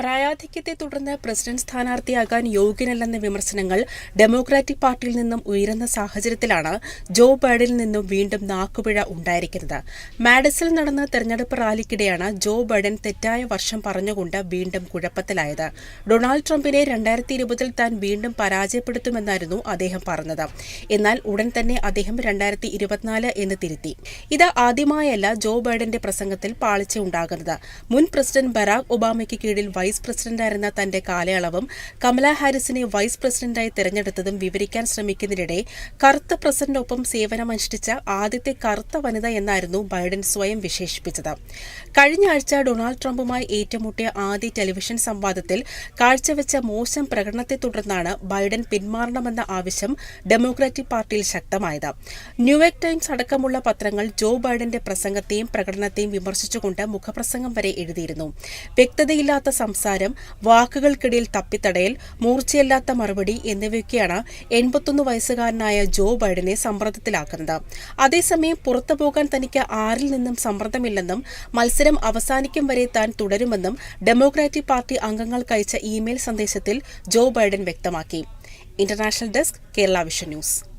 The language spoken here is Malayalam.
പ്രായാധിക്യത്തെ തുടർന്ന് പ്രസിഡന്റ് സ്ഥാനാർത്ഥിയാകാൻ യോഗ്യനല്ലെന്ന വിമർശനങ്ങൾ ഡെമോക്രാറ്റിക് പാർട്ടിയിൽ നിന്നും ഉയരുന്ന സാഹചര്യത്തിലാണ് ജോ ബൈഡനിൽ നിന്നും വീണ്ടും നാക്കുപിഴ ഉണ്ടായിരിക്കുന്നത്. മാഡിസിൽ നടന്ന തെരഞ്ഞെടുപ്പ് റാലിക്കിടെയാണ് ജോ ബൈഡൻ തെറ്റായ വർഷം പറഞ്ഞുകൊണ്ട് വീണ്ടും കുഴപ്പത്തിലായത്. ഡൊണാൾഡ് ട്രംപിനെ രണ്ടായിരത്തി ഇരുപതിൽ താൻ വീണ്ടും പരാജയപ്പെടുത്തുമെന്നായിരുന്നു അദ്ദേഹം പറഞ്ഞത്. എന്നാൽ ഉടൻ തന്നെ അദ്ദേഹം രണ്ടായിരത്തി ഇരുപത്തിനാല് എന്ന് തിരുത്തി. ഇത് ആദ്യമായല്ല ജോ ബൈഡന്റെ പ്രസംഗത്തിൽ പാളിച്ച ഉണ്ടാകുന്നത്. മുൻ പ്രസിഡന്റ് ബരാക് ഒബാമയ്ക്ക് കീഴിൽ വൈസ് പ്രസിഡന്റായിരുന്ന തന്റെ കാലയളവും കമലാ ഹാരിസിനെ വൈസ് പ്രസിഡന്റായി തെരഞ്ഞെടുത്തതും വിവരിക്കാൻ ശ്രമിക്കുന്നതിനിടെ കറുത്ത പ്രസിഡന്റിനൊപ്പം സേവനമനുഷ്ഠിച്ച ആദ്യത്തെ കറുത്ത വനിത എന്നായിരുന്നു ബൈഡൻ സ്വയം വിശേഷിപ്പിച്ചത്. കഴിഞ്ഞ ആഴ്ച ഡൊണാൾഡ് ട്രംപുമായി ഏറ്റുമുട്ടിയ ആദ്യ ടെലിവിഷൻ സംവാദത്തിൽ കാഴ്ചവെച്ച മോശം പ്രകടനത്തെ തുടർന്നാണ് ബൈഡൻ പിന്മാറണമെന്ന ആവശ്യം ഡെമോക്രാറ്റിക് പാർട്ടിയിൽ ശക്തമായത്. ന്യൂയോർക്ക് ടൈംസ് അടക്കമുള്ള പത്രങ്ങൾ ജോ ബൈഡന്റെ പ്രസംഗത്തെയും പ്രകടനത്തെയും വിമർശിച്ചുകൊണ്ട് മുഖപ്രസംഗം വരെ എഴുതിയിരുന്നു. വ്യക്തതയില്ലാത്ത സംസാരം വാക്കുകൾക്കിടയിൽ തപ്പിത്തടയൽ മൂർച്ചയില്ലാത്ത മറുപടി എന്നിവയൊക്കെയാണ് എൺപത്തൊന്ന് വയസ്സുകാരനായ ജോ ബൈഡനെ സമ്മർദ്ദത്തിലാക്കുന്നത്. അതേസമയം പുറത്തു പോകാൻ തനിക്ക് ആറിൽ നിന്നും സമ്മർദ്ദമില്ലെന്നും മത്സരം അവസാനിക്കും വരെ താൻ തുടരുമെന്നും ഡെമോക്രാറ്റിക് പാർട്ടി അംഗങ്ങൾക്ക് അയച്ച ഇമെയിൽ സന്ദേശത്തിൽ ജോ ബൈഡൻ വ്യക്തമാക്കി. International desk Kerala vision news.